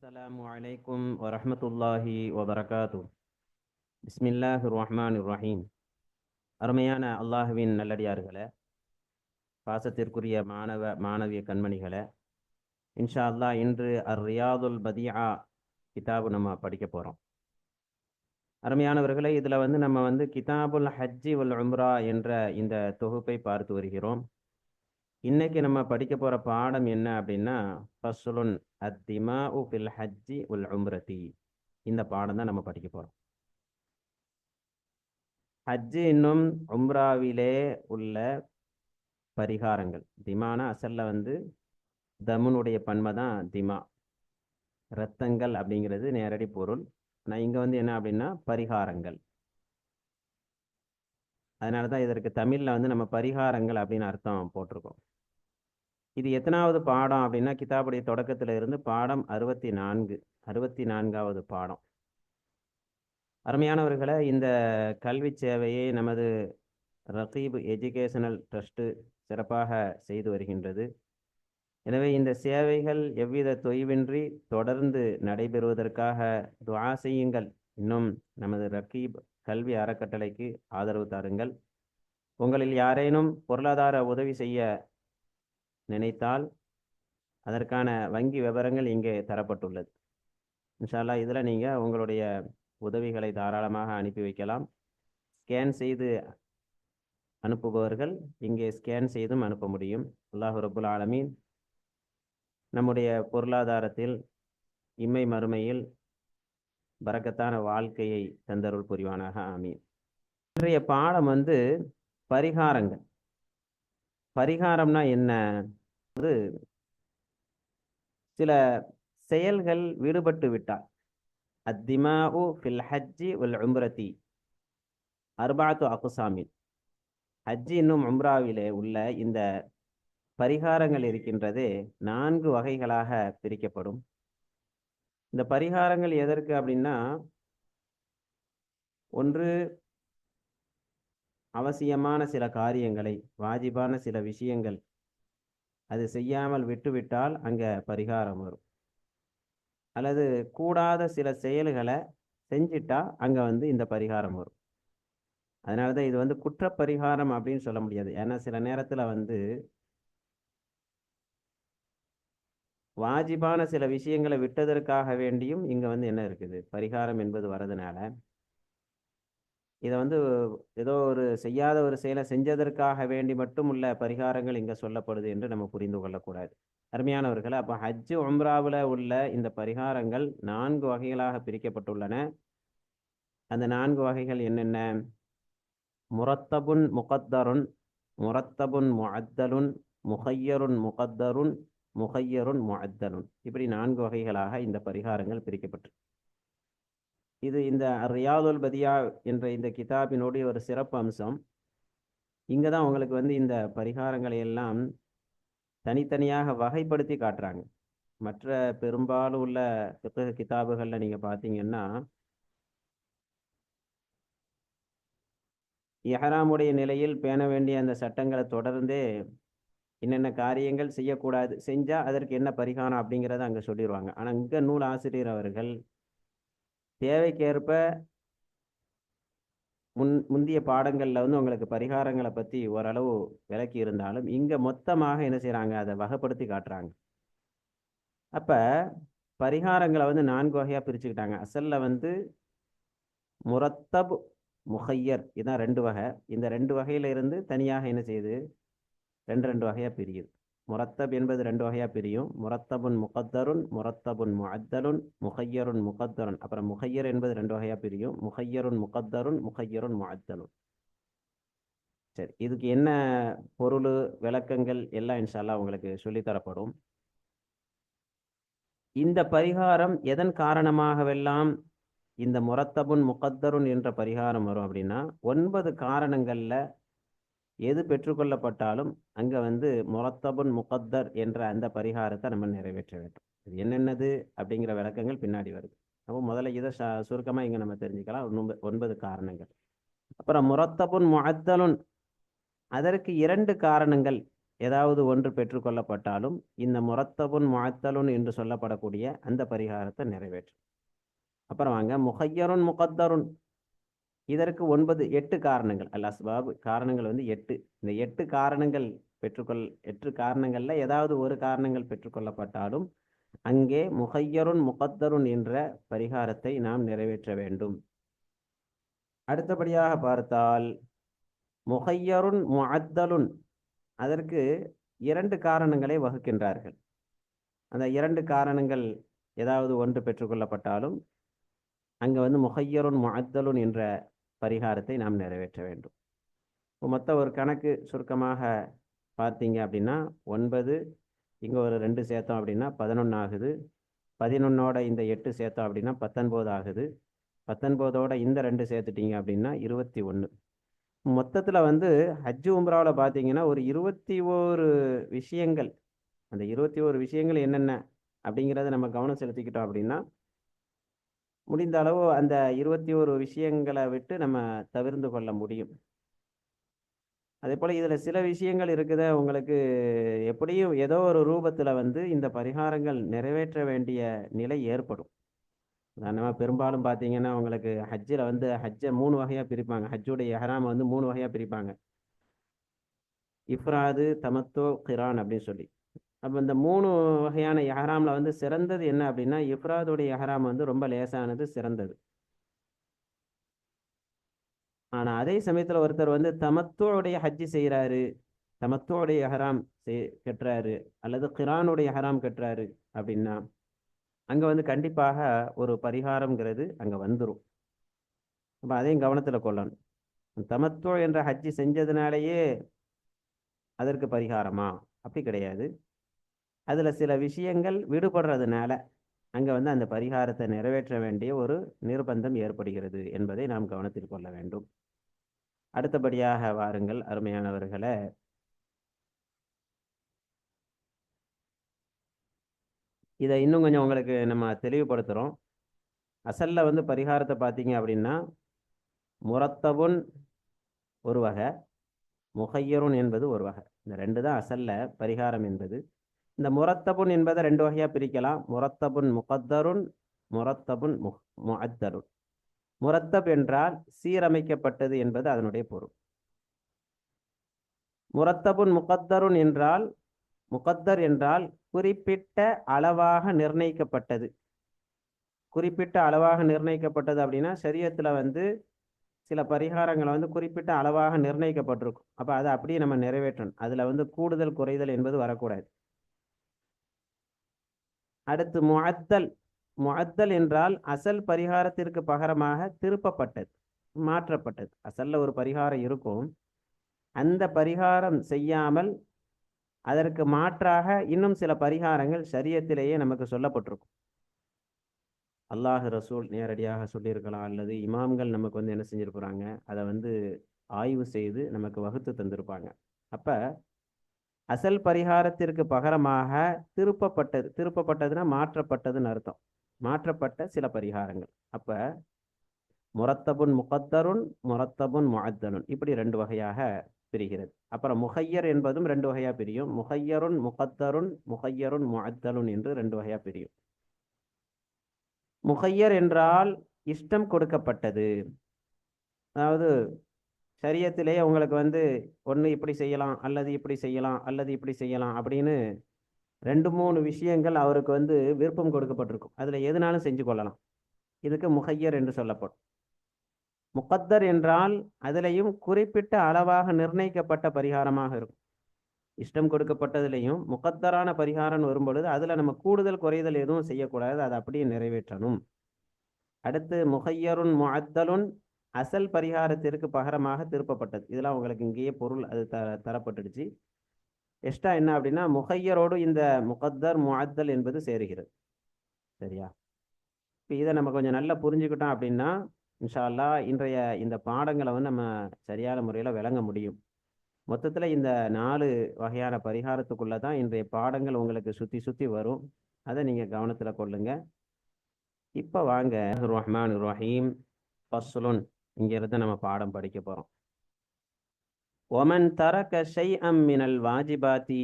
السلام عليكم ورحمة الله وبركاته بسم الله الرحمن الرحيم அருமையான அல்லாஹுவின் நல்லடியார்களே பாசத்திற்குரிய மாணவ மாணவிய கண்மணிகளே இன்ஷா அல்லாஹ் இன்று அர் ரியாதுல் பதியா கிதாபு நம்ம படிக்க போகிறோம் அருமையானவர்களே இதில் வந்து நம்ம வந்து கிதாபுல் ஹஜ்ஜி உல் உம்ரா என்ற இந்த தொகுப்பை பார்த்து வருகிறோம் இன்னைக்கு நம்ம படிக்க போகிற பாடம் என்ன அப்படின்னா ஃபஸ்லுன் அத்திமா உ ஃபில் ஹஜ்ஜி உல் உம்ரதி இந்த பாடம் தான் நம்ம படிக்க போகிறோம் ஹஜ்ஜு இன்னும் உம்ராவிலே உள்ள பரிகாரங்கள். திமானா அசல்ல வந்து தமுனுடைய பன்மை தான் திமா. ரத்தங்கள் அப்படிங்கிறது நேரடி பொருள். ஆனால் இங்கே வந்து என்ன அப்படின்னா பரிகாரங்கள். அதனால தான் இதற்கு தமிழில் வந்து நம்ம பரிகாரங்கள் அப்படின்னு அர்த்தம் போட்டிருக்கோம். இது எத்தனாவது பாடம் அப்படின்னா கிதாபுடைய தொடக்கத்தில் இருந்து பாடம் அறுபத்தி நான்கு அறுபத்தி நான்காவது பாடம். அருமையானவர்களை இந்த கல்வி சேவையை நமது ரகீப் எஜுகேஷனல் ட்ரஸ்ட்டு சிறப்பாக செய்து வருகின்றது. எனவே இந்த சேவைகள் எவ்வித தொய்வின்றி தொடர்ந்து நடைபெறுவதற்காக துவா செய்யுங்கள். இன்னும் நமது ரகீப் கல்வி அறக்கட்டளைக்கு ஆதரவு தாருங்கள். உங்களில் யாரேனும் பொருளாதார உதவி செய்ய நினைத்தால் அதற்கான வங்கி விவரங்கள் இங்கே தரப்பட்டுள்ளது. இன்ஷால்லா இதில் நீங்கள் உங்களுடைய உதவிகளை தாராளமாக அனுப்பி வைக்கலாம். ஸ்கேன் செய்து அனுப்புபவர்கள் இங்கே ஸ்கேன் செய்தும் அனுப்ப முடியும். அல்லாஹு ரபுல் ஆலமீன் நம்முடைய பொருளாதாரத்தில் இம்மை மறுமையில் பறக்கத்தான வாழ்க்கையை தந்தருள் புரிவானாக. ஆமீன். இன்றைய பாடம் வந்து பரிகாரங்கள். பரிகாரம்னா என்ன? வந்து சில செயல்கள் விடுபட்டு விட்டால் அத்திமாவு ஃபில் ஹஜ்ஜி உல் உம்ரதி. அர்பாத்து அகுசாமின் ஹஜ்ஜி இன்னும் உம்ராவிலே உள்ள இந்த பரிகாரங்கள் இருக்கின்றது நான்கு வகைகளாக பிரிக்கப்படும். இந்த பரிகாரங்கள் எதற்கு அப்படின்னா ஒன்று அவசியமான சில காரியங்களை வாஜிபான சில விஷயங்கள் அது செய்யாமல் விட்டுவிட்டால் அங்கே பரிகாரம் வரும். அல்லது கூடாத சில செயல்களை செஞ்சிட்டா அங்கே வந்து இந்த பரிகாரம் வரும். அதனால தான் இது வந்து குற்ற பரிகாரம் அப்படின்னு சொல்ல முடியாது. ஏன்னா சில நேரத்தில் வந்து வாஜிபான சில விஷயங்களை விட்டதற்காக வேண்டியும் இங்கே வந்து என்ன இருக்குது? பரிகாரம் என்பது வரதுனால இதை வந்து ஏதோ ஒரு செய்யாத ஒரு செயலை செஞ்சதற்காக வேண்டி மட்டும் உள்ள பரிகாரங்கள் இங்கே சொல்லப்படுது என்று நம்ம புரிந்து கொள்ளக்கூடாது. அருமையானவர்கள் அப்போ ஹஜ்ஜு உம்ராவில் உள்ள இந்த பரிகாரங்கள் நான்கு வகைகளாக பிரிக்கப்பட்டுள்ளன. அந்த நான்கு வகைகள் என்னென்ன? முரத்தபுன் முகத்தருன் முரத்தபுன் முஅத்தலுன் முகையருன் முகத்தருன் முகையருன் முஅத்தலுன். இப்படி நான்கு வகைகளாக இந்த பரிகாரங்கள் பிரிக்கப்பட்டு இது இந்த ரியாதுல் பதியா என்ற இந்த கிதாபினுடைய ஒரு சிறப்பு அம்சம். இங்கே தான் உங்களுக்கு வந்து இந்த பரிகாரங்களை எல்லாம் தனித்தனியாக வகைப்படுத்தி காட்டுறாங்க. மற்ற பெரும்பாலும் உள்ள புத்தக கிதாபுகளில் நீங்கள் பார்த்தீங்கன்னா எஹராமுடைய நிலையில் பேண வேண்டிய அந்த சட்டங்களை தொடர்ந்தே என்னென்ன காரியங்கள் செய்யக்கூடாது செஞ்சால் அதற்கு என்ன பரிகாரம் அப்படிங்கிறத அங்கே சொல்லிடுவாங்க ஆனால் இங்கே நூல் ஆசிரியர் அவர்கள் தேவைக்கேற்ப முன் முந்தைய பாடங்களில் வந்து உங்களுக்கு பரிகாரங்களை பற்றி ஓரளவு விளக்கி இருந்தாலும் இங்கே மொத்தமாக என்ன செய்கிறாங்க அதை வகைப்படுத்தி காட்டுறாங்க. அப்போ பரிகாரங்களை வந்து நான்கு வகையாக பிரிச்சுக்கிட்டாங்க. அசலில் வந்து முரத்தப் முகையர் இதுதான் ரெண்டு வகை. இந்த ரெண்டு வகையில் இருந்து தனியாக என்ன செய்யுது? ரெண்டு ரெண்டு வகையாக பிரியுது. முரத்தப் என்பது ரெண்டு வகையாக பிரியும். முரத்தபுன் முகத்தருன் முரத்தபுன் முஅத்தலுன் முகையருன் முகத்தருன். அப்புறம் முகையர் என்பது ரெண்டு வகையாக பிரியும். முகையருன் முகத்தருன் முகையருன் முஅத்தலுன். சரி இதுக்கு என்ன பொருள் விளக்கங்கள் எல்லாம் இன்ஷால்லா உங்களுக்கு சொல்லித்தரப்படும் இந்த பரிகாரம் எதன் காரணமாகவெல்லாம் இந்த முரத்தபுன் முகத்தருன் என்ற பரிகாரம் வரும் அப்படின்னா ஒன்பது காரணங்களில் எது பெற்றுக்கொள்ளப்பட்டாலும் அங்கே வந்து முரத்தபுன் முகத்தர் என்ற அந்த பரிகாரத்தை நம்ம நிறைவேற்ற வேண்டும். இது என்னென்னது அப்படிங்கிற விளக்கங்கள் பின்னாடி வருது. அப்போ முதல்ல இதை சுருக்கமாக இங்கே நம்ம தெரிஞ்சுக்கலாம். ஒன்பது காரணங்கள். அப்புறம் முரத்தபுன் முகத்தலுன் அதற்கு இரண்டு காரணங்கள் ஏதாவது ஒன்று பெற்றுக்கொள்ளப்பட்டாலும் இந்த முரத்தபுன் முகத்தலுன் என்று சொல்லப்படக்கூடிய அந்த பரிகாரத்தை நிறைவேற்றும். அப்புறம் வாங்க முஹையருன் முகத்தருன் இதற்கு ஒன்பது எட்டு காரணங்கள். அல் அஸ்பாப் காரணங்கள் வந்து எட்டு. இந்த எட்டு காரணங்கள் பெற்றுக்கொள் எட்டு காரணங்களில் ஏதாவது ஒரு காரணங்கள் பெற்றுக்கொள்ளப்பட்டாலும் அங்கே முகையருன் முகத்தருன் என்ற பரிகாரத்தை நாம் நிறைவேற்ற வேண்டும். அடுத்தபடியாக பார்த்தால் முகையருன் முஅத்தலுன் அதற்கு இரண்டு காரணங்களை வகுக்கின்றார்கள். அந்த இரண்டு காரணங்கள் ஏதாவது ஒன்று பெற்றுக்கொள்ளப்பட்டாலும் அங்கே வந்து முஹையருன் முஅத்தலுன் என்ற பரிகாரத்தை நாம் நிறைவேற்ற வேண்டும். இப்போ மொத்த ஒரு கணக்கு சுருக்கமாக பார்த்தீங்க அப்படின்னா ஒன்பது இங்கே ஒரு ரெண்டு சேர்த்தோம் அப்படின்னா பதினொன்று ஆகுது. பதினொன்னோட இந்த எட்டு சேர்த்தோம் அப்படின்னா பத்தொன்பது ஆகுது. பத்தொன்பதோட இந்த ரெண்டு சேர்த்துட்டீங்க அப்படின்னா இருபத்தி ஒன்று மொத்தத்தில் வந்து ஹஜ்ஜு உம்ராவில் பார்த்தீங்கன்னா ஒரு இருபத்தி ஓரு விஷயங்கள் அந்த இருபத்தி ஓரு விஷயங்கள் என்னென்ன அப்படிங்கிறத நம்ம கவனம் செலுத்திக்கிட்டோம் அப்படின்னா முடிந்த அளவு அந்த இருபத்தி ஓரு விஷயங்களை விட்டு நம்ம தவிர்ந்து கொள்ள முடியும். அதே போல் இதில் சில விஷயங்கள் இருக்குது உங்களுக்கு எப்படியும் ஏதோ ஒரு ரூபத்தில் வந்து இந்த பரிகாரங்கள் நிறைவேற்ற வேண்டிய நிலை ஏற்படும். உதாரணமாக பெரும்பாலும் பார்த்தீங்கன்னா உங்களுக்கு ஹஜ்ஜில் வந்து ஹஜ்ஜை மூணு வகையாக பிரிப்பாங்க. ஹஜ்ஜுடைய எஹராமை வந்து மூணு வகையாக பிரிப்பாங்க. இஃப்ராது தமத்தோ கிரான் அப்படின்னு சொல்லி. அப்போ இந்த மூணு வகையான எஹராமில் வந்து சிறந்தது என்ன அப்படின்னா இஃப்ராதுடைய எஹராம் வந்து ரொம்ப லேசானது சிறந்தது. ஆனால் அதே சமயத்தில் ஒருத்தர் வந்து தமத்துவோடைய ஹஜ்ஜி செய்கிறாரு தமத்துவோடைய எஹராம் செய் கட்டுறாரு அல்லது கிரானுடைய எஹராம் கட்டுறாரு அப்படின்னா அங்கே வந்து கண்டிப்பாக ஒரு பரிகாரம்ங்கிறது அங்கே வந்துடும் அப்போ அதையும் கவனத்தில் கொள்ளணும். தமத்துவ என்ற ஹஜ்ஜி செஞ்சதுனாலேயே அதற்கு பரிகாரமா? அப்படி கிடையாது. அதில் சில விஷயங்கள் விடுபடுறதுனால அங்கே வந்து அந்த பரிகாரத்தை நிறைவேற்ற வேண்டிய ஒரு நிர்பந்தம் ஏற்படுகிறது என்பதை நாம் கவனத்தில் கொள்ள வேண்டும். அடுத்தபடியாக வாருங்கள் அருமையானவர்களை. இதை இன்னும் கொஞ்சம் உங்களுக்கு நம்ம தெளிவுபடுத்துகிறோம் அசல்ல வந்து பரிகாரத்தை பார்த்தீங்க அப்படின்னா முரத்தபுன் ஒரு வகை முகையருன் என்பது ஒரு வகை. இந்த ரெண்டு தான் அசல்ல பரிகாரம் என்பது. இந்த முரத்தபுன் என்பதை ரெண்டு வகையாக பிரிக்கலாம். முரத்தபுன் முகத்தருன் முரத்தபுன் மு முஅத்தருன். முரத்தப் என்றால் சீரமைக்கப்பட்டது என்பது அதனுடைய பொருள். முரத்தபுன் முகத்தருன் என்றால் முகத்தர் என்றால் குறிப்பிட்ட அளவாக நிர்ணயிக்கப்பட்டது. குறிப்பிட்ட அளவாக நிர்ணயிக்கப்பட்டது அப்படின்னா சரியத்தில் வந்து சில பரிகாரங்களை வந்து குறிப்பிட்ட அளவாக நிர்ணயிக்கப்பட்டிருக்கும். அப்போ அதை அப்படியே நம்ம நிறைவேற்றணும். அதில் வந்து கூடுதல் குறைதல் என்பது வரக்கூடாது. அடுத்து முஅத்தல். முஅத்தல் என்றால் அசல் பரிகாரத்திற்கு பகரமாக திருப்பப்பட்டது மாற்றப்பட்டது. அசல்ல ஒரு பரிகாரம் இருக்கும். அந்த பரிகாரம் செய்யாமல் அதற்கு மாற்றாக இன்னும் சில பரிகாரங்கள் சரியத்திலேயே நமக்கு சொல்லப்பட்டிருக்கும். அல்லாஹ் ரசூல் நேரடியாக சொல்லியிருக்கலாம் அல்லது இமாம்கள் நமக்கு வந்து என்ன செஞ்சுருக்குறாங்க? அதை வந்து ஆய்வு செய்து நமக்கு வகுத்து தந்திருப்பாங்க. அப்போ அசல் பரிகாரத்திற்கு பகரமாக திருப்பப்பட்டது திருப்பப்பட்டதுன்னா மாற்றப்பட்டதுன்னு அர்த்தம். மாற்றப்பட்ட சில பரிகாரங்கள். அப்போ முரத்தபுன் முகத்தருன் முரத்தபுன் முஅத்தனுன் இப்படி ரெண்டு வகையாக பிரிகிறது. அப்புறம் முகையர் என்பதும் ரெண்டு வகையாக பிரியும். முகையருன் முகத்தருன் முகையருன் முஅத்தலுன் என்று ரெண்டு வகையாக பிரியும். முகையர் என்றால் இஷ்டம் கொடுக்கப்பட்டது. அதாவது சரியத்திலேயே உங்களுக்கு வந்து ஒன்று இப்படி செய்யலாம் அல்லது இப்படி செய்யலாம் அல்லது இப்படி செய்யலாம் அப்படின்னு ரெண்டு மூணு விஷயங்கள் அவருக்கு வந்து விருப்பம் கொடுக்கப்பட்டிருக்கும். அதில் எதுனாலும் செஞ்சு கொள்ளலாம். இதுக்கு முகையர் என்று சொல்லப்படும். முகத்தர் என்றால் அதிலையும் குறிப்பிட்ட அளவாக நிர்ணயிக்கப்பட்ட பரிகாரமாக இருக்கும். இஷ்டம் கொடுக்கப்பட்டதுலையும் முகத்தரான பரிகாரம் வரும்பொழுது அதில் நம்ம கூடுதல் குறைதல் எதுவும் செய்யக்கூடாது. அதை அப்படியே நிறைவேற்றணும். அடுத்து முகையருன் முஅத்தலுன் அசல் பரிகாரத்திற்கு பகரமாக திருப்பப்பட்டது. இதெல்லாம் உங்களுக்கு இங்கேயே பொருள் அது த தரப்பட்டுடுச்சு. எக்ஸ்ட்ரா என்ன அப்படின்னா முகையரோடு இந்த முகத்தர் முஅத்தல் என்பது சேருகிறது. சரியா? இப்போ இதை நம்ம கொஞ்சம் நல்லா புரிஞ்சுக்கிட்டோம் அப்படின்னா இன்ஷால்லா இன்றைய இந்த பாடங்களை வந்து நம்ம சரியான முறையில் விளங்க முடியும். மொத்தத்தில் இந்த நாலு வகையான பரிகாரத்துக்குள்ளே தான் இன்றைய பாடங்கள் உங்களுக்கு சுற்றி சுற்றி வரும். அதை நீங்கள் கவனத்தில் கொள்ளுங்கள் இப்போ வாங்க. ரஹ்மான் ரஹீம் ஃபஸ்லுன் இங்கிருந்து நம்ம பாடம் படிக்க போகிறோம் ஒமன் தரக ஷைஅம் மினல் வாஜிபாத்தி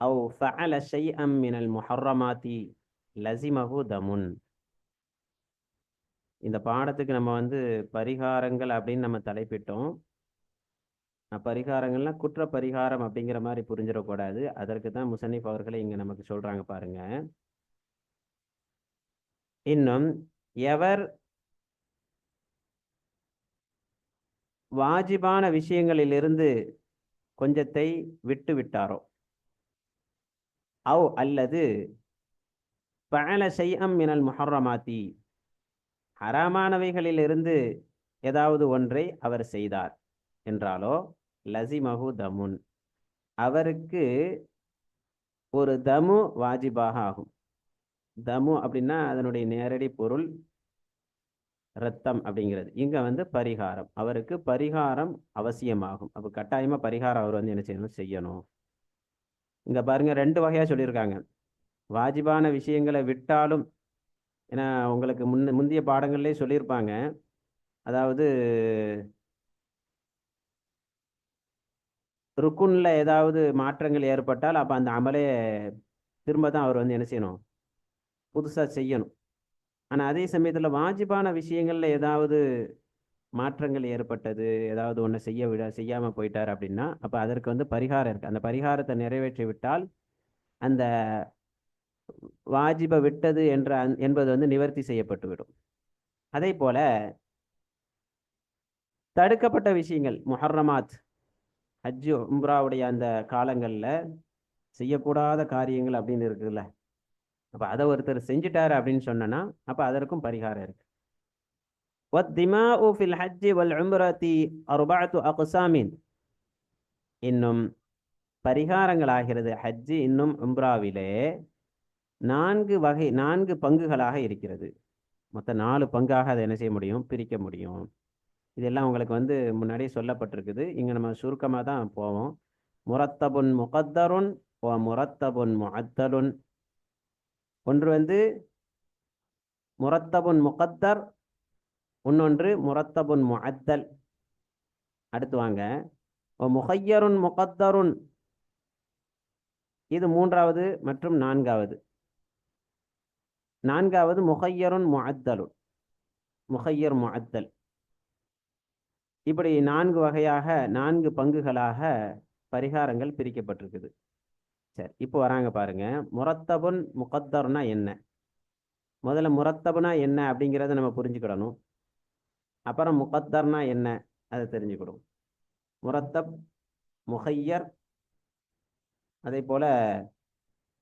அவு ஃபஅல ஷைஅம் மினல் முஹர்ரமாத்தி லசிமஹு தமுன். இந்த பாடத்துக்கு நம்ம வந்து பரிகாரங்கள் அப்படின்னு நம்ம தலைப்பிட்டோம். பரிகாரங்கள்லாம் பரிகாரங்கள்னா குற்ற பரிகாரம் அப்படிங்கிற மாதிரி புரிஞ்சிடக்கூடாது. அதற்கு தான் முசன்னிப் அவர்களை இங்கே நமக்கு சொல்கிறாங்க பாருங்க. இன்னும் எவர் வாஜிபான விஷயங்களிலிருந்து கொஞ்சத்தை விட்டு விட்டாரோ? அவ் அல்லது பழல செய்யம் மினல் முஹர்ரமாத்தி. ஹராமானவைகளிலிருந்து ஏதாவது ஒன்றை அவர் செய்தார் என்றாலோ லசிமஹு தமுன். அவருக்கு ஒரு தமு வாஜிபாக ஆகும். தமு அப்படின்னா அதனுடைய நேரடி பொருள் ரத்தம் அப்படிங்கிறது. இங்கே வந்து பரிகாரம். அவருக்கு பரிகாரம் அவசியமாகும். அப்போ கட்டாயமாக பரிகாரம் அவர் வந்து என்ன செய்யணும்? செய்யணும். இங்கே பாருங்க ரெண்டு வகையாக சொல்லியிருக்காங்க. வாஜிபான விஷயங்களை விட்டாலும் ஏன்னா உங்களுக்கு முன் முந்தைய பாடங்கள்லேயே சொல்லியிருப்பாங்க. அதாவது ருக்குனில் ஏதாவது மாற்றங்கள் ஏற்பட்டால் அப்போ அந்த அமலையை திரும்ப தான் அவர் வந்து என்ன செய்யணும்? புதுசாக செய்யணும். ஆனால் அதே சமயத்தில் வாஜிபான விஷயங்களில் ஏதாவது மாற்றங்கள் ஏற்பட்டது? ஏதாவது ஒன்று செய்ய விட செய்யாமல் போயிட்டார் அப்படின்னா அப்போ அதற்கு வந்து பரிகாரம் இருக்குது அந்த பரிகாரத்தை நிறைவேற்றி விட்டால் அந்த வாஜிப விட்டது என்ற என்பது வந்து நிவர்த்தி செய்யப்பட்டு விடும். அதே போல தடுக்கப்பட்ட விஷயங்கள் முஹர்ரமாத் ஹஜ்ஜு உம்ராவுடைய அந்த காலங்களில் செய்யக்கூடாத காரியங்கள் அப்படின்னு இருக்குதுல்ல அப்போ அதை ஒருத்தர் செஞ்சிட்டாரு அப்படின்னு சொன்னனா அப்போ அதற்கும் பரிகாரம் இருக்கு وَالدِّمَاءُ فِي الْحَجِّ وَالْعُمْرَةِ أَرْبَعَةُ أَقْسَامٍ இன்னும் பரிகாரங்கள் ஆகிறது ஹஜ்ஜு இன்னும் உம்ராவிலே நான்கு வகை நான்கு பங்குகளாக இருக்கிறது மொத்தம் நாலு பங்காக அதை என்ன செய்ய முடியும் பிரிக்க முடியும் இதெல்லாம் உங்களுக்கு வந்து முன்னாடியே சொல்லப்பட்டிருக்குது இங்கே நம்ம சுருக்கமாக தான் போவோம் முரத்தபுன் முகத்தருன் ஓ முரத்தபுன் முஅத்தலுன் ஒன்று வந்து முரத்தபுன் முகத்தர் இன்னொன்று முரத்தபுன் முஅத்தல். அடுத்து வாங்க. ஓ முஹையருன் முகத்தருன். இது மூன்றாவது மற்றும் நான்காவது. நான்காவது முஹையருன் முஅத்தலுன். முஹையர் முஅத்தல். இப்படி நான்கு வகையாக நான்கு பங்குகளாக பரிகாரங்கள் பிரிக்கப்பட்டிருக்குது. சரி இப்போ வராங்க பாருங்க. முரத்தபுன் முகத்தர்னா என்ன? முதல்ல முரத்தபுனா என்ன அப்படிங்கிறத நம்ம புரிஞ்சுக்கிடணும். அப்புறம் முகத்தர்னா என்ன? அதை தெரிஞ்சுக்கிடும் முரத்தப் முஹையர் அதே போல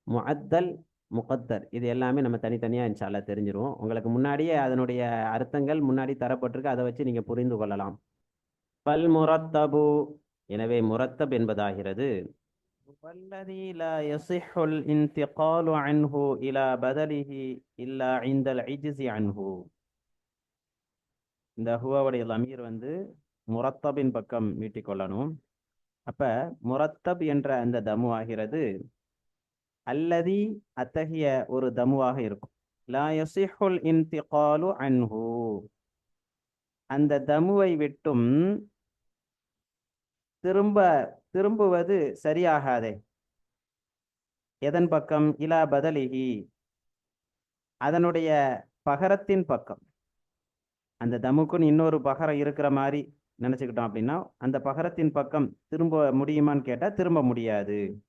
முஅத்தல் முகத்தர். இது எல்லாமே நம்ம தனித்தனியாக இன்ஷால்லா தெரிஞ்சிருவோம். உங்களுக்கு முன்னாடியே அதனுடைய அர்த்தங்கள் முன்னாடி தரப்பட்டிருக்கு. அதை வச்சு நீங்கள் புரிந்து கொள்ளலாம். பல் முரத்தபு. எனவே முரத்தப் என்பதாகிறது. والذي لا يصح الانتقال عنه إلى بدله إلا عند العجز عنه இந்த ஹுவாவுடைய லமீர் வந்து முரத்தபின் பக்கம் மீட்டிக்கொள்ளணும் அப்ப முரத்தப் என்ற அந்த தமு ஆகிறது அல்லதி அத்தகைய ஒரு தமுவாக இருக்கும் லா யசிஹுல் இன்திகாலு அன்ஹு அந்த தமுவை விட்டும் திரும்ப திரும்புவது சரியாகாதே. எதன் பக்கம்? இலா பதலிகி அதனுடைய பகரத்தின் பக்கம். அந்த தமுக்குன்னு இன்னொரு பகரம் இருக்கிற மாதிரி நினச்சிக்கிட்டோம் அப்படின்னா அந்த பகரத்தின் பக்கம் திரும்ப முடியுமான்னு கேட்டால் திரும்ப முடியாது.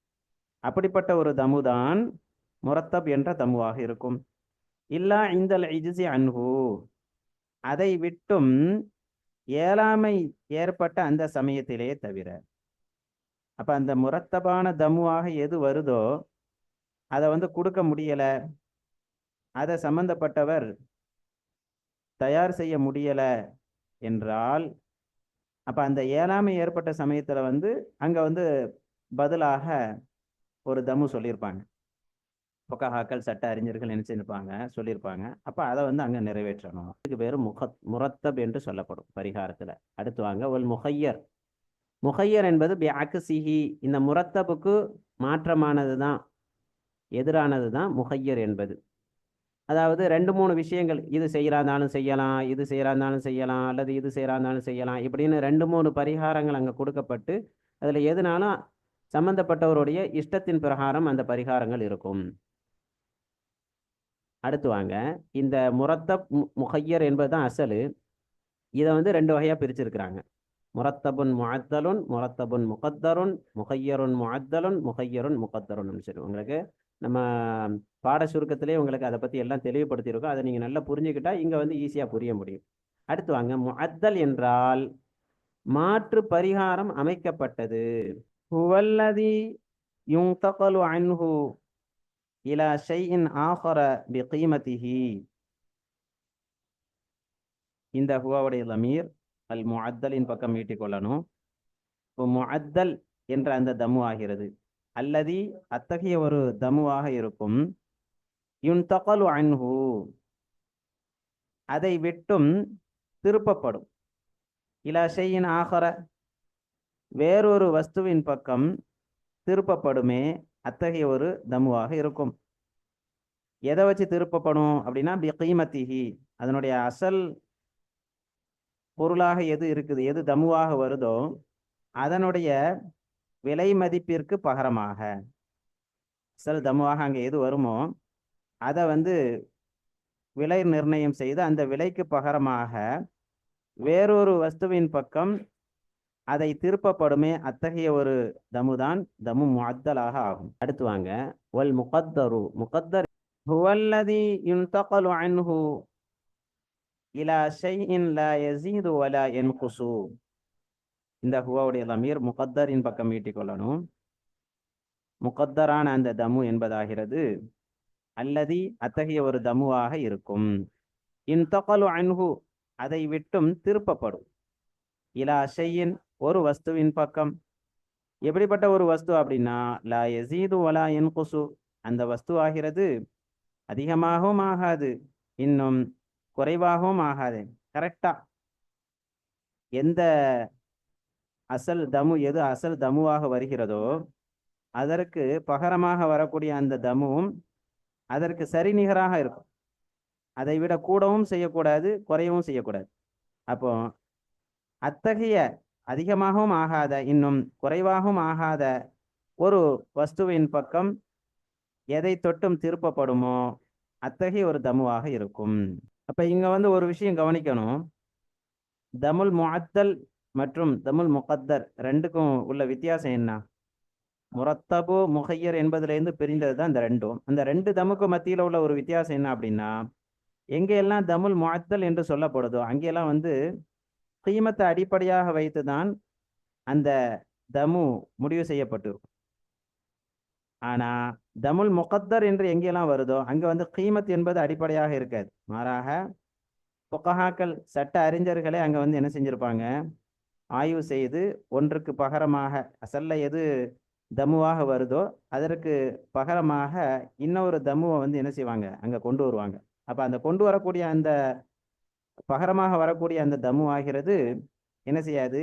அப்படிப்பட்ட ஒரு தமு தான் முரத்தப் என்ற தமுவாக இருக்கும். இல்லா இந்த இஜிசி அன்ஹு. அதை விட்டும் ஏழாமை ஏற்பட்ட அந்த சமயத்திலே தவிர அப்ப அந்த முரத்தபான தமுவாக எது வருதோ அதை வந்து கொடுக்க முடியல. அதை சம்பந்தப்பட்டவர் தயார் செய்ய முடியல என்றால் அப்ப அந்த ஏழாமை ஏற்பட்ட சமயத்துல வந்து அங்க வந்து பதிலாக ஒரு தமு சொல்லியிருப்பாங்க. பொக்கஹாக்கள் சட்ட அறிஞர்கள் என்ன செஞ்சிருப்பாங்க சொல்லியிருப்பாங்க. அப்ப அதை வந்து அங்க நிறைவேற்றணும். இதுக்கு பேரு முக முரத்தப் என்று சொல்லப்படும். பரிகாரத்துல. அடுத்து வாங்க ஒரு முகையர் முஹையர் என்பது பியாக்குசிஹி இந்த முரத்தபுக்கு மாற்றமானது தான் எதிரானது தான் முஹையர் என்பது. அதாவது ரெண்டு மூணு விஷயங்கள் இது செய்கிறாந்தாலும் செய்யலாம் இது செய்கிறாந்தாலும் செய்யலாம் அல்லது இது செய்கிறாந்தாலும் செய்யலாம் இப்படின்னு ரெண்டு மூணு பரிகாரங்கள் அங்கே கொடுக்கப்பட்டு அதில் எதுனாலும் சம்பந்தப்பட்டவருடைய இஷ்டத்தின் பிரகாரம் அந்த பரிகாரங்கள் இருக்கும். அடுத்து வாங்க. இந்த முரத்த முகையர் என்பது தான் அசலு. இதை வந்து ரெண்டு வகையாக பிரிச்சிருக்கிறாங்க. முரத்தபுன் முஅத்தலுன் முரத்தபுன் முகத்தருன் முகையருன் முஅத்தலுன் முகையருன் முகத்தருன் சரி உங்களுக்கு நம்ம பாட சுருக்கத்திலே உங்களுக்கு அதை பற்றி எல்லாம் தெளிவுபடுத்தியிருக்கோம். அதை நீங்கள் நல்லா புரிஞ்சுக்கிட்டா இங்கே வந்து ஈஸியாக புரிய முடியும். அடுத்து வாங்க. முஅத்தல் என்றால் மாற்று பரிகாரம் அமைக்கப்பட்டது. ஹுவல்லதி யுங்தகலு அன்ஹு இலா ஷைஇன் ஆஹர பிகீமதிஹி. இந்த ஹுவாவுடைய லமீர் அல் முஅத்தலின் பக்கம் ஈட்டிக்கொள்ளணும் இப்போ முஅத்தல் என்ற அந்த தமு ஆகிறது. அல்லதி அத்தகைய ஒரு தமுவாக இருக்கும். யுன்தகலு அன்ஹு. அதை விட்டும் திருப்பப்படும். இலாசையின் ஆகர வேறொரு வஸ்துவின் பக்கம் திருப்பப்படுமே அத்தகைய ஒரு தமுவாக இருக்கும். எதை வச்சு திருப்பப்படும் அப்படின்னா பிகீமத்திஹி அதனுடைய அசல் பொருளாக எது இருக்குது எது தமுவாக வருதோ அதனுடைய விலை மதிப்பிற்கு பகரமாக. அசல் தமுவாக அங்கே எது வருமோ அதை வந்து விலை நிர்ணயம் செய்து அந்த விலைக்கு பகரமாக வேறொரு வஸ்துவின் பக்கம் அதை திருப்பப்படுமே அத்தகைய ஒரு தமுதான் தமு முஅத்தலாக ஆகும். அடுத்து வாங்க. வல் முகத்தரு முகத்தர் ஹுவல்லதி யுன்தகலு அன்ஹு இலா ஷைஇன் லா யஸீது வலா யன்குசு இந்த ஹுவாவுடைய லமீர் முகத்தரின் பக்கம் ஈட்டிக்கொள்ளணும் முகத்தரான அந்த தமு என்பதாகிறது. அல்லதி அத்தகைய ஒரு தமுவாக இருக்கும். இன்தகலு அன்ஹு அதை விட்டும் திருப்பப்படும். இலா ஷையின் ஒரு வஸ்துவின் பக்கம். எப்படிப்பட்ட ஒரு வஸ்து அப்படின்னா லா யசீது வலா என்குசு அந்த வஸ்து ஆகிறது. அதிகமாகவும் ஆகாது. இன்னும் குறைவாகவும் ஆகாது. கரெக்டா எந்த அசல் தமு எது அசல் தமுவாக வருகிறதோ அதற்கு பகரமாக வரக்கூடிய அந்த தமுவும் அதற்கு சரிநிகராக இருக்கும். அதை விட கூடவும் செய்யக்கூடாது குறையவும் செய்யக்கூடாது. அப்போ அத்தகைய அதிகமாகவும் ஆகாத இன்னும் குறைவாகவும் ஆகாத ஒரு வஸ்துவின் பக்கம் எதை தொட்டும் திருப்பப்படுமோ அத்தகைய ஒரு தமுவாக இருக்கும். அப்ப இங்கே வந்து ஒரு விஷயம் கவனிக்கணும். தமுல் முஅத்தல் மற்றும் தமுல் முகத்தர் ரெண்டுக்கும் உள்ள வித்தியாசம் என்ன? முரத்தபு முகையர் என்பதுலேருந்து பிரிந்தது தான் இந்த ரெண்டும். அந்த ரெண்டு தமுக்கு மத்தியில் உள்ள ஒரு வித்தியாசம் என்ன அப்படின்னா எங்கெல்லாம் தமுல் முஅத்தல் என்று சொல்லப்படுதோ அங்கெல்லாம் வந்து கீமத்தை அடிப்படையாக வைத்து தான் அந்த தமு முடிவு செய்யப்பட்டிருக்கும் ஆனா தமுல் முகத்தர் என்று எங்கெல்லாம் வருதோ அங்கே வந்து கீமத் என்பது அடிப்படையாக இருக்காது. மாறாக புகஹாக்கள் சட்ட அறிஞர்களே அங்கே வந்து என்ன செஞ்சுருப்பாங்க? ஆய்வு செய்து ஒன்றுக்கு பகரமாக அசல்ல எது தமுவாக வருதோ அதற்கு பகரமாக இன்னொரு தமுவை வந்து என்ன செய்வாங்க? அங்கே கொண்டு வருவாங்க. அப்போ அந்த கொண்டு வரக்கூடிய அந்த பகரமாக வரக்கூடிய அந்த தமு ஆகிறது என்ன செய்யாது?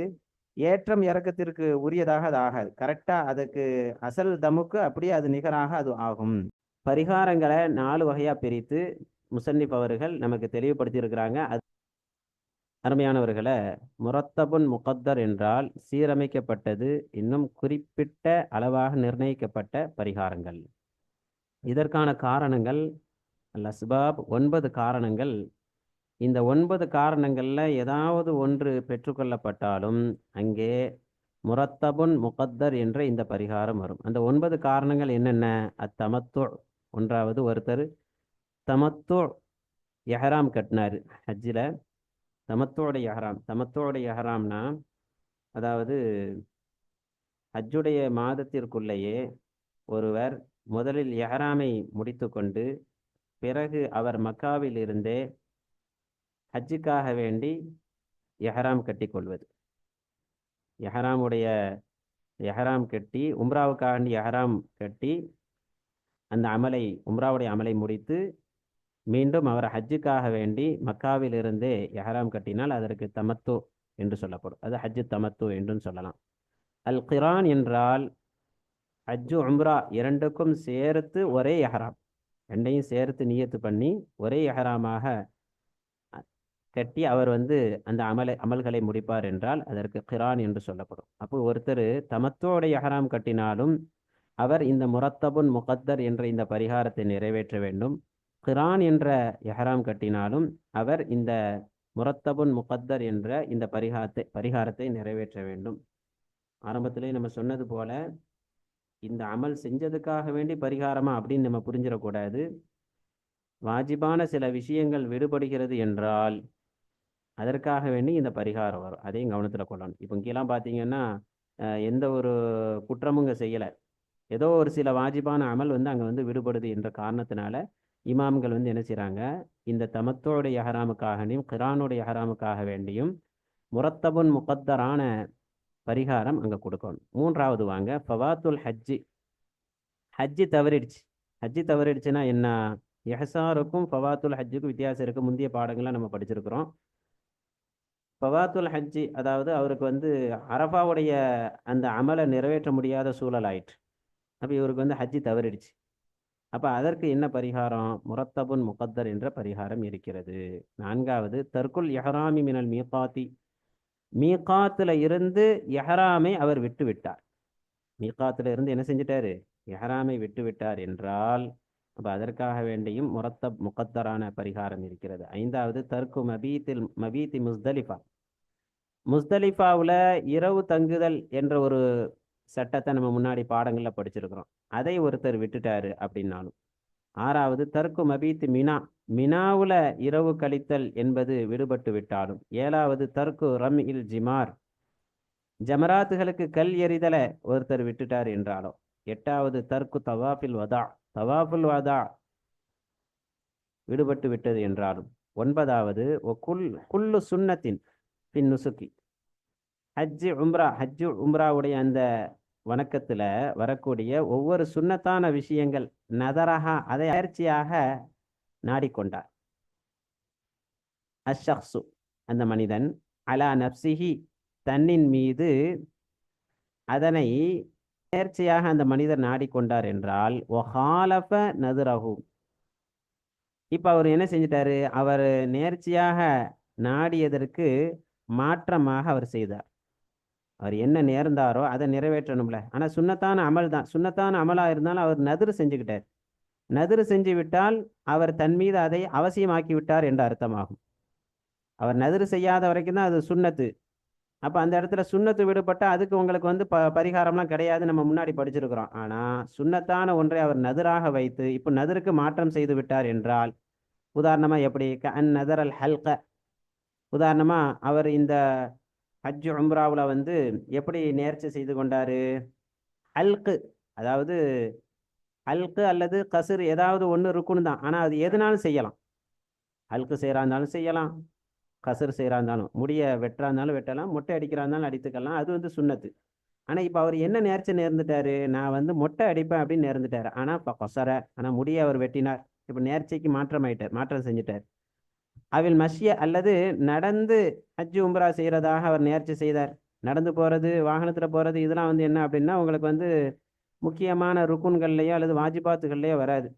ஏற்றம் இறக்கத்திற்கு உரியதாக அது ஆகாது. கரெக்டா அதுக்கு அசல் தமுக்கு அப்படியே அது நிகராக அது ஆகும். பரிகாரங்களை நாலு வகையா பிரித்து முசன்னிப் அவர்கள் நமக்கு தெளிவுபடுத்தி இருக்கிறாங்க அது அருமையானவர்களை முரத்தபுன் முகத்தர் என்றால் சீரமைக்கப்பட்டது இன்னும் குறிப்பிட்ட அளவாக நிர்ணயிக்கப்பட்ட பரிகாரங்கள். இதற்கான காரணங்கள் லஸ்பாப் ஒன்பது காரணங்கள் இந்த ஒன்பது காரணங்களில் ஏதாவது ஒன்று பெற்றுக்கொள்ளப்பட்டாலும் அங்கே முரத்தபுன் முகத்தர் என்ற இந்த பரிகாரம் வரும். அந்த ஒன்பது காரணங்கள் என்னென்ன? அத்தமத்து ஒன்றாவது ஒருத்தர் தமத்து எஹராம் கட்டினார் ஹஜ்ஜில். தமத்தோட எஹராம். தமத்தோட எஹராம்னா அதாவது ஹஜ்ஜுடைய மாதத்திற்குள்ளேயே ஒருவர் முதலில் எஹராமை முடித்துக்கொண்டு பிறகு அவர் மக்காவில் இருந்தே ஹஜ்ஜுக்காக வேண்டி எஹராம் கட்டி கொள்வது எஹராமுடைய எஹராம் கட்டி உம்ராவுக்காக வேண்டி எஹராம் கட்டி அந்த அமலை உம்ராவுடைய அமலை முடித்து மீண்டும் அவர் ஹஜ்ஜுக்காக வேண்டி மக்காவிலிருந்தே எஹராம் கட்டினால் அதற்கு தமத்து என்று சொல்லப்படும். அது ஹஜ்ஜு தமத்து என்றும் சொல்லலாம். அல் கிரான் என்றால் ஹஜ்ஜு உம்ரா இரண்டுக்கும் சேர்த்து ஒரே எஹராம். ரெண்டையும் சேர்த்து நியத்து பண்ணி ஒரே எஹராமாக கட்டி அவர் வந்து அந்த அமலை அமல்களை முடிப்பார் என்றால் அதற்கு கிரான் என்று சொல்லப்படும். அப்போ ஒருத்தர் தமத்தோட எஹராம் கட்டினாலும் அவர் இந்த முரத்தபுன் முகத்தர் என்ற இந்த பரிகாரத்தை நிறைவேற்ற வேண்டும். கிரான் என்ற எஹராம் கட்டினாலும் அவர் இந்த முரத்தபுன் முகத்தர் என்ற இந்த பரிகாரத்தை பரிகாரத்தை நிறைவேற்ற வேண்டும். ஆரம்பத்திலே நம்ம சொன்னது போல இந்த அமல் செஞ்சதுக்காக வேண்டி பரிகாரமா அப்படின்னு நம்ம புரிஞ்சிடக்கூடாது. வாஜிபான சில விஷயங்கள் விடுபடுகிறது என்றால் அதற்காக வேண்டி இந்த பரிகாரம் வரும். அதையும் கவனத்தில் கொள்ளணும். இப்போ இங்கெல்லாம் பார்த்தீங்கன்னா எந்த ஒரு குற்றமும் இங்கே செய்யலை. ஏதோ ஒரு சில வாஜிபான அமல் வந்து அங்கே வந்து விடுபடுது என்ற காரணத்தினால இமாம்கள் வந்து என்ன செய்கிறாங்க இந்த தமத்தோடைய எஹராமுக்காக வேண்டியும் கிரானுடைய எஹராமுக்காக வேண்டியும் முரத்தபுன் முகத்தரான பரிகாரம் அங்கே கொடுக்கணும். மூன்றாவது வாங்க ஃபவாத்துல் ஹஜ்ஜி. ஹஜ்ஜி தவறிடுச்சு. ஹஜ்ஜி தவறிடுச்சுன்னா என்ன? எஹசாருக்கும் ஃபவாத்துல் ஹஜ்ஜுக்கும் வித்தியாசம் இருக்குது முந்தைய பாடங்களை நம்ம படிச்சிருக்கிறோம். பவாத்துல் ஹஜ்ஜி அதாவது அவருக்கு வந்து அரஃபாவுடைய அந்த அமலை நிறைவேற்ற முடியாத சூழல் ஆயிற்று. அப்போ இவருக்கு வந்து ஹஜ்ஜி தவறிடுச்சு. அப்போ அதற்கு என்ன பரிகாரம்? முரத்தபுன் முகத்தர் என்ற பரிகாரம் இருக்கிறது. நான்காவது தற்குல் எஹராமி மினல் மீகாத்தி. மீகாத்தில் இருந்து எஹராமை அவர் விட்டு விட்டார் மீகாத்தில் இருந்து என்ன செஞ்சிட்டாரு? எஹராமை விட்டு விட்டார் என்றால் அப்போ அதற்காக வேண்டியும் முரத்தப் முகத்தரான பரிகாரம் இருக்கிறது. ஐந்தாவது தர்க்கு மபீத்தில் மபீத்தி முஸ்தலிஃபா. முஸ்தலிஃபாவில் இரவு தங்குதல் என்ற ஒரு சட்டத்தை நம்ம முன்னாடி பாடங்களில் படிச்சிருக்கிறோம். அதை ஒருத்தர் விட்டுட்டாரு அப்படின்னாலும். ஆறாவது தர்க்கு மபீத் மினா. மினாவுல இரவு கழித்தல் என்பது விடுபட்டு விட்டாலும். ஏழாவது தர்க்கு ரம் இல் ஜிமார். ஜமராத்துகளுக்கு கல் எறிதலை ஒருத்தர் விட்டுட்டார் என்றாலும். எட்டாவது தர்க்கு தவாஃபில் வதா. தவாஃபுல் வதா விடுபட்டு விட்டது என்றாலும். ஒன்பதாவது ஒ குல் குல்லு சுன்னத்தின் பின் நுசுக்கி. ஹஜ்ஜு உம்ரா ஹஜ்ஜு உம்ராவுடைய அந்த வணக்கத்துல வரக்கூடிய ஒவ்வொரு சுன்னத்தான விஷயங்கள் நதரஹா அதை அயற்சியாக நாடிக்கொண்டார். அஷக்சு அந்த மனிதன் அலா நப்சிஹி தன்னின் மீது அதனை நேர்ச்சியாக அந்த மனிதர் நாடிக்கொண்டார் என்றால் ஒஹாலப நதுரஹு. இப்போ அவர் என்ன செஞ்சிட்டாரு? அவர் நேர்ச்சியாக நாடியதற்கு மாற்றமாக அவர் செய்தார். அவர் என்ன நேர்ந்தாரோ அதை நிறைவேற்றணும்ல. ஆனால் சுண்ணத்தான அமல் தான். சுண்ணத்தான அமலாக இருந்தாலும் அவர் நதிர் செஞ்சுக்கிட்டார். நதிரு செஞ்சு விட்டால் அவர் தன் மீது அதை அவசியமாக்கி விட்டார் என்ற அர்த்தமாகும். அவர் நதிர் செய்யாத வரைக்கும் தான் அது சுண்ணத்து. அப்போ அந்த இடத்துல சுண்ணத்து விடுபட்டால் அதுக்கு உங்களுக்கு வந்து ப பரிகாரம்லாம் கிடையாது நம்ம முன்னாடி படிச்சிருக்கிறோம். ஆனால் சுண்ணத்தான ஒன்றை அவர் நதிராக வைத்து இப்போ நதிருக்கு மாற்றம் செய்து விட்டார் என்றால் உதாரணமாக எப்படி? கன் நதர் அல் ஹல்க. உதாரணமாக அவர் இந்த ஹஜ் உம்ராவில் வந்து எப்படி நேர்ச்சி செய்து கொண்டார்? ஹல்கு அதாவது ஹல்கு அல்லது கசுர் ஏதாவது ஒன்று இருக்குன்னு தான். ஆனால் அது எதுனாலும் செய்யலாம். ஹல்கு செய்கிறா இருந்தாலும் செய்யலாம். கசர் செய்கிறா இருந்தாலும் முடிய வெட்டுறா இருந்தாலும் வெட்டலாம் மொட்டை அடிக்கிறா இருந்தாலும் அடித்துக்கலாம். அது வந்து சுண்ணத்து. ஆனால் இப்போ அவர் என்ன நேர்ச்சி நேர்ந்துட்டாரு? நான் வந்து மொட்டை அடிப்பேன் அப்படின்னு நேர்ந்துட்டார். ஆனால் இப்போ கொசர ஆனால் முடிய அவர் வெட்டினார். இப்போ நேர்ச்சிக்கு மாற்றம் ஆயிட்டார் மாற்றம் செஞ்சிட்டார். அவில் மஷிய அல்லது நடந்து ஹஜ் உம்ரா செய்கிறதாக அவர் நேர்ச்சி செய்தார். நடந்து போகிறது வாகனத்தில் போகிறது இதெல்லாம் வந்து என்ன அப்படின்னா உங்களுக்கு வந்து முக்கியமான ருக்குன்கள்லையோ அல்லது வாஜிபாத்துகள்லையோ வராது.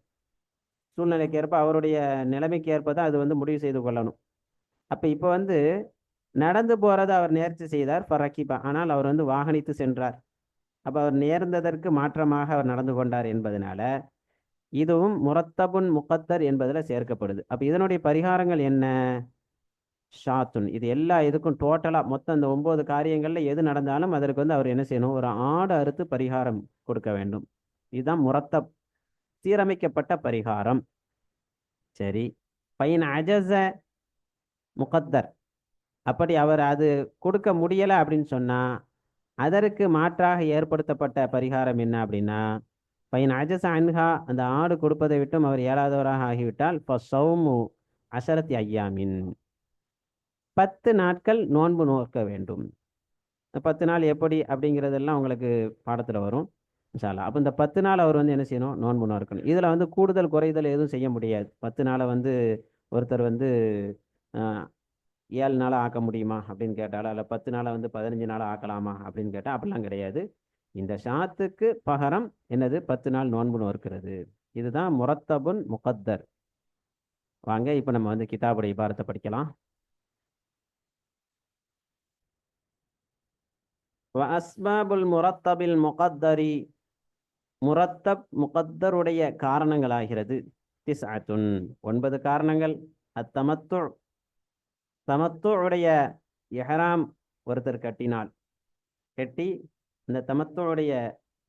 சூழ்நிலைக்கு ஏற்ப அவருடைய நிலைமைக்கு ஏற்ப தான் அது வந்து முடிவு செய்து கொள்ளணும். அப்போ இப்போ வந்து நடந்து போகிறத அவர் நேர்ச்சி செய்தார் ஃபரக்கிபா ஆனால் அவர் வந்து வாகனித்து சென்றார். அப்போ அவர் நேர்ந்ததற்கு மாற்றமாக அவர் நடந்து கொண்டார் என்பதனால இதுவும் முரத்தபுன் முகத்தர் என்பதில் சேர்க்கப்படுது. அப்போ இதனுடைய பரிகாரங்கள் என்ன? ஷாத்துன். இது எல்லா இதுக்கும் டோட்டலாக மொத்தம் இந்த ஒம்பது காரியங்களில் எது நடந்தாலும் அதற்கு வந்து அவர் என்ன செய்யணும்? ஒரு ஆடு அறுத்து பரிகாரம் கொடுக்க வேண்டும். இதுதான் முரத்தப் சீரமைக்கப்பட்ட பரிகாரம். சரி. பையன் அஜச முகத்தர். அப்படி அவர் அது கொடுக்க முடியலை அப்படின்னு சொன்னால் அதற்கு மாற்றாக ஏற்படுத்தப்பட்ட பரிகாரம் என்ன அப்படின்னா பையன் அஜச அன்ஹா அந்த ஆடு கொடுப்பதை விட்டும் அவர் ஏழாதவராக ஆகிவிட்டால் இப்போ சௌமு அசரத்தி ஐயாமின். பத்து நாட்கள் நோன்பு நோக்க வேண்டும். பத்து நாள் எப்படி அப்படிங்கிறதெல்லாம் உங்களுக்கு பாடத்தில் வரும் சாலா அப்போ இந்த பத்து நாள் அவர் வந்து என்ன செய்யணும்? நோன்பு நோக்கணும். இதில் வந்து கூடுதல் குறைதல் எதுவும் செய்ய முடியாது. பத்து நாளை வந்து ஒருத்தர் வந்து ஏழு நாளாக ஆக்க முடியுமா? அப்படின்னு கேட்டாலும் இல்லை பத்து நாளை வந்து பதினஞ்சு நாளாக ஆக்கலாமா? அப்படின்னு கேட்டால் அப்படிலாம் கிடையாது. இந்த ஷாத்துக்கு பகரம் என்னது? பத்து நாள் நோன்பு நோக்கிறது இதுதான் முரத்தபுன் முகத்தர். வாங்க இப்போ நம்ம வந்து கிதாபுடைய இபாரத்தை படிக்கலாம். அஸ்பாபுல் முரத்தபில் முகத்தரி. முரத்தப் முகத்தருடைய காரணங்களாகிறது திஸ் ஒன்பது காரணங்கள். அத்தமத்து தமத்துடைய எஹராம் ஒருத்தர் கட்டினால் கட்டி இந்த தமத்துடைய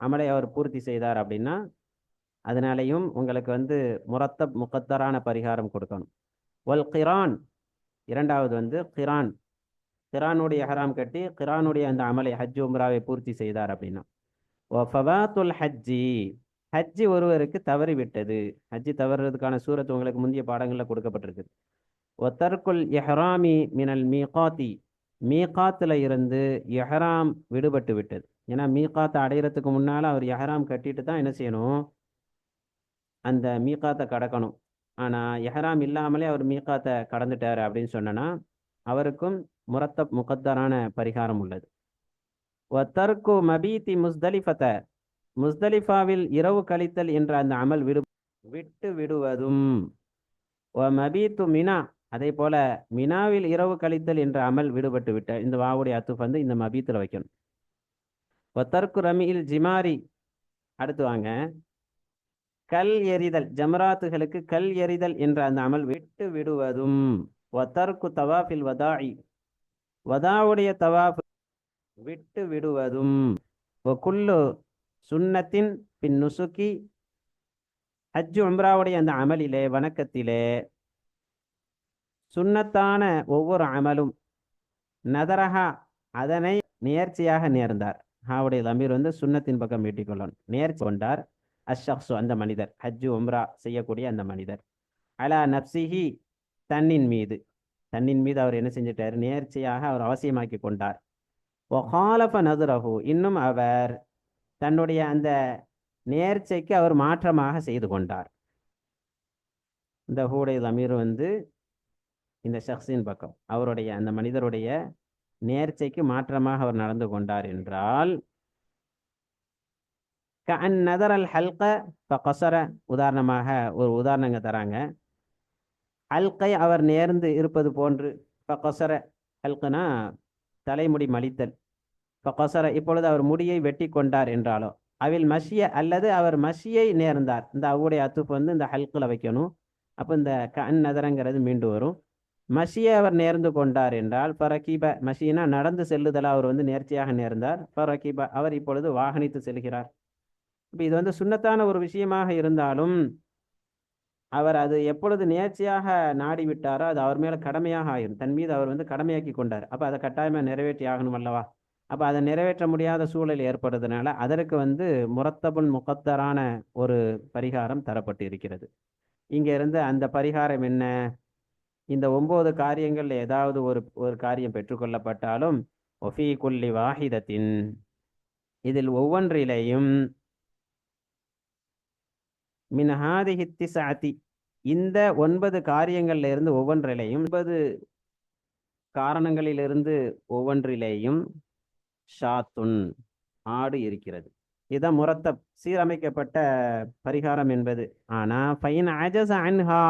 அமலை அவர் பூர்த்தி செய்தார் அப்படின்னா அதனாலையும் உங்களுக்கு வந்து முரத்தப் முகத்தரான பரிகாரம் கொடுக்கணும். ஒல் கிரான் இரண்டாவது வந்து கிரான். கிரானுடைய ஹராம் கட்டி கிரானுடைய அந்த அமலை ஹஜ் உம்ராவை பூர்த்தி செய்தார் அப்படின்னா. ஓ ஃபவாத்துல் ஹஜ்ஜி ஹஜ்ஜி ஒருவருக்கு தவறிவிட்டது. ஹஜ்ஜி தவறுறதுக்கான சூரத் உங்களுக்கு முந்தைய பாடங்களில் கொடுக்கப்பட்டிருக்குது. ஒத்தர்குல் எஹ்ராமி மினல் மீகாத்தி. மீகாத்தில் இருந்து எஹராம் விடுபட்டு விட்டது. ஏன்னா மீகாத்தை அடையிறதுக்கு முன்னால் அவர் எஹராம் கட்டிட்டு தான் என்ன செய்யணும்? அந்த மீகாத்தை கடக்கணும். ஆனால் எஹராம் இல்லாமலே அவர் மீகாத்தை கடந்துட்டார் அப்படின்னு சொன்னனா அவருக்கும் முரத்தப் முகத்தரான பரிகாரம் உள்ளது. ஒத்தர்கு மபீத்தி முஸ்தலிஃபத்த முஸ்தலிஃபாவில் இரவு கழித்தல் என்ற அந்த அமல் விடு விட்டு விடுவதும். ஒ மபீத்து மினா. அதே போல மினாவில் இரவு கழித்தல் என்ற அமல் விடுபட்டு விட்ட இந்த வாவுடைய அத்துஃப் வந்து இந்த மபீத்தில் வைக்கணும். ஒத்தர்கு ரமியில் ஜிமாரி அடுத்து வாங்க. கல் எறிதல் ஜமராத்துகளுக்கு கல் எறிதல் என்ற அந்த அமல் விட்டு விடுவதும். ஒத்தர்கு தவாஃபில் வதாயி வதாவுடைய தவாஃப் விட்டு விடுவதும். குல்லு சுன்னத்தின் பின் நுசுக்கி ஹஜ் உம்ராவுடைய அந்த அமலிலே வணக்கத்திலே சுன்னத்தான ஒவ்வொரு அமலும். நதரஹா அதனை நேர்ச்சியாக நேர்ந்தார். ஹாவுடைய லம்பீர் வந்து சுன்னத்தின் பக்கம் மீட்டிக்கொள்ளணும் நேர்ச்சி கொண்டார். அஷக்சு அந்த மனிதர். ஹஜ்ஜு உம்ரா செய்யக்கூடிய அந்த மனிதர். அலா நப்சிஹி தன்னின் மீது. தன்னின் மீது அவர் என்ன செஞ்சிட்டார்? நேர்ச்சியாக அவர் அவசியமாக்கி கொண்டார். ஒஹாலப நதுரஹு இன்னும் அவர் தன்னுடைய அந்த நேர்ச்சைக்கு அவர் மாற்றமாக செய்து கொண்டார். இந்த ஹூடை அமீர் வந்து இந்த ஷக்ஸின் பக்கம். அவருடைய அந்த மனிதருடைய நேர்ச்சைக்கு மாற்றமாக அவர் நடந்து கொண்டார் என்றால் கன் நதர் அல் ஹல்க கசர உதாரணமாக ஒரு உதாரணங்க தராங்க. அல்கை அவர் நேர்ந்து இருப்பது போன்று. கசர ஹல்கனா தலைமுடி மலித்தல் கசர இப்பொழுது அவர் முடியை வெட்டி கொண்டார் என்றாலோ அவில் மஷிய அல்லது அவர் மஷியை நேர்ந்தார். இந்த அவ்வுடைய அத்துப்பு வந்து இந்த ஹல்கில் வைக்கணும். அப்போ இந்த கண் நதரங்கிறது மீண்டு வரும். மஷியை அவர் நேர்ந்து கொண்டார் என்றால் பரகீப மஷினா நடந்து செல்லுதலா அவர் வந்து நேர்ச்சியாக நேர்ந்தார். பரகீப அவர் இப்பொழுது வாகனித்து செல்கிறார். இப்போ இது வந்து சுண்ணத்தான ஒரு விஷயமாக இருந்தாலும் அவர் அது எப்பொழுது நேர்ச்சியாக நாடி விட்டாரோ அது அவர் மேலே கடமையாக ஆயிரும். தன் மீது அவர் வந்து கடமையாக்கி கொண்டார். அப்போ அதை கட்டாயமாக நிறைவேற்றி ஆகணும் அல்லவா? அப்போ அதை நிறைவேற்ற முடியாத சூழல் ஏற்படுறதுனால அதற்கு வந்து முரத்தபுன் முகத்தரான ஒரு பரிகாரம் தரப்பட்டு இருக்கிறது இங்கே இருந்து அந்த பரிகாரம் என்ன? இந்த ஒன்பது காரியங்கள் ஏதாவது ஒரு ஒரு காரியம் பெற்றுக்கொள்ளப்பட்டாலும் ஒஃபி குல்லி வாஹிதத்தின். இதில் ஒவ்வொன்றிலையும் மின்ஹாதிஹித்தி சாதி இந்த ஒன்பது காரியங்கள்ல இருந்து ஒவ்வொன்றிலையும் ஒன்பது காரணங்களிலிருந்து ஒவ்வொன்றிலேயும் ஷாத்துன் ஆடு இருக்கிறது. இதுதான் முரத்த சீரமைக்கப்பட்ட பரிகாரம் என்பது. ஆனா ஃபைன் அஜஸ் அன்ஹா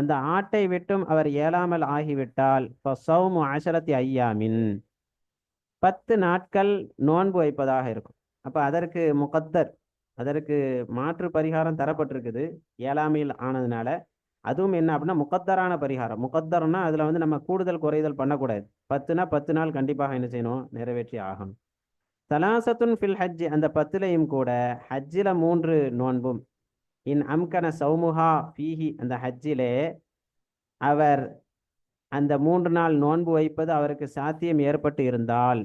அந்த ஆட்டை விட்டும் அவர் ஏலாமல் ஆகிவிட்டால் சௌமு அசரத்தி ஐயாமின். பத்து நாட்கள் நோன்பு வைப்பதாக இருக்கும். அப்போ அதற்கு முகத்தர் அதற்கு மாற்று பரிகாரம் தரப்பட்டிருக்குது ஏழாமையில் ஆனதுனால. அதுவும் என்ன அப்படின்னா முகத்தரான பரிகாரம். முகத்தர்னா அதில் வந்து நம்ம கூடுதல் குறைதல் பண்ணக்கூடாது. பத்துனா பத்து நாள் கண்டிப்பாக என்ன செய்யணும்? நிறைவேற்றி ஆகணும். தலாசத்துன் ஃபில் ஹஜ் அந்த பத்துலையும் கூட ஹஜ்ஜில் மூன்று நோன்பும் இன் அம்கன சௌமுஹா பீஹி அந்த ஹஜ்ஜிலே அவர் அந்த மூன்று நாள் நோன்பு வைப்பது அவருக்கு சாத்தியம் ஏற்பட்டு இருந்தால்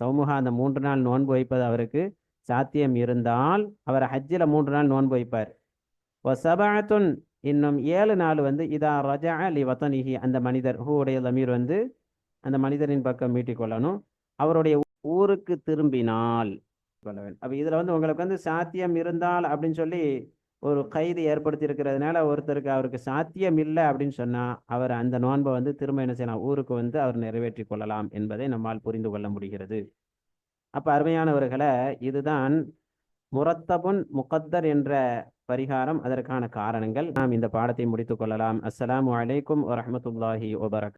சௌமுகா அந்த மூன்று நாள் நோன்பு வைப்பது அவருக்கு சாத்தியம் இருந்தால் அவர் ஹஜ்ஜில் மூன்று நாள் நோன்பு வைப்பார். ஓ சபாத்துன் இன்னும் ஏழு நாள் வந்து இதா ரஜா அலி வத்தனிஹி அந்த மனிதர் ஹூடைய தமீர் வந்து அந்த மனிதரின் பக்கம் மீட்டிக்கொள்ளணும் அவருடைய ஊருக்கு திரும்பினால். கொள்ள வேண்டும் அப்போ இதில் வந்து உங்களுக்கு வந்து சாத்தியம் இருந்தால் அப்படின்னு சொல்லி ஒரு கைது ஏற்படுத்தி இருக்கிறதுனால ஒருத்தருக்கு அவருக்கு சாத்தியம் இல்லை அப்படின்னு சொன்னால் அவர் அந்த நோன்பை வந்து திரும்ப என்ன செய்யலாம்? ஊருக்கு வந்து அவர் நிறைவேற்றி கொள்ளலாம் என்பதை நம்மால் புரிந்து கொள்ள முடிகிறது. அப்போ அருமையானவர்களை இதுதான் முரத்தபுன் முகத்தர் என்ற பரிகாரம். அதற்கான காரணங்கள். நாம் இந்த பாடத்தை முடித்துக் கொள்ளலாம். அஸ்லாம் அலைக்கும் வரமத்துல்லாஹி வபரக்